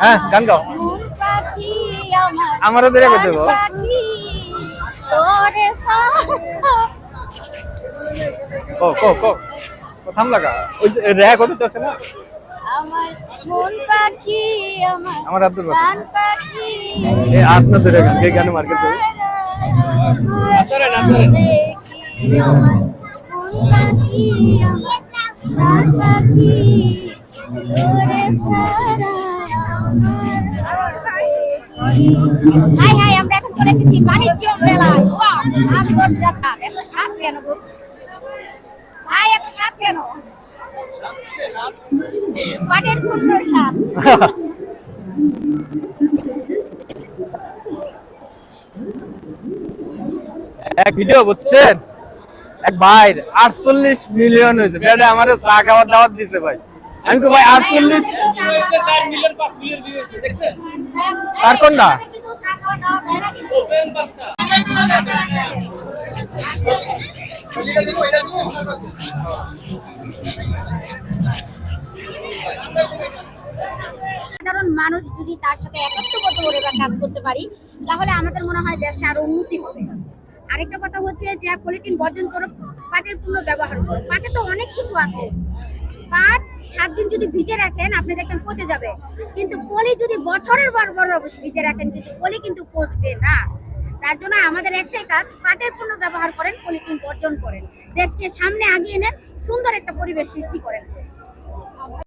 হ্যাঁ, গান গাও। আমার আমারও ধরে প্রাণ দেবো। পাখি তোরে সা- কো কো থাম লাগা। ওই যে র্যাক হতে আছে না? আমার মন পাখি আমার আমার আব্দুল পাখি। এই আপনা ধরে গান কে গানে মার্কেট মন পাখি আমার পাখি তোরে ছাড়া হাই হাই, আমরা এখন চলে এসেছি বাণিজ্য মেলায়। আমি দেখা এত সাত কেন গো? ভাই এত সাত কেন? পাটের সাত এক ভিডিও বুঝছেন? এক ভাই, আটচল্লিশ মিলিয়ন হয়েছে। আমার চা খাওয়ার দাওয়াত দিছে ভাই। আমি ভাই আটচল্লিশ আর কোনটা? সাধারণ মানুষ যদি তার সাথে একত্রবদ্ধ করে বা কাজ করতে পারি, তাহলে আমাদের মনে হয় দেশটা আরও উন্নতি হবে। আরেকটা কথা হচ্ছে যে পলিটিন বর্জন করো পাটের পূর্ণ ব্যবহার করো পাটে তো অনেক কিছু আছে। পাট সাত দিন যদি ভিজে রাখেন আপনি দেখেন পচে যাবে। কিন্তু পলি যদি বছরের পর বড় ভিজে রাখেন, কিন্তু পলি কিন্তু পচবে না। তার জন্য আমাদের একটাই কাজ, পাটের পণ্য ব্যবহার করেন, পলিথিন বর্জন করেন। দেশকে সামনে আগিয়ে নেন, সুন্দর একটা পরিবেশ সৃষ্টি করেন।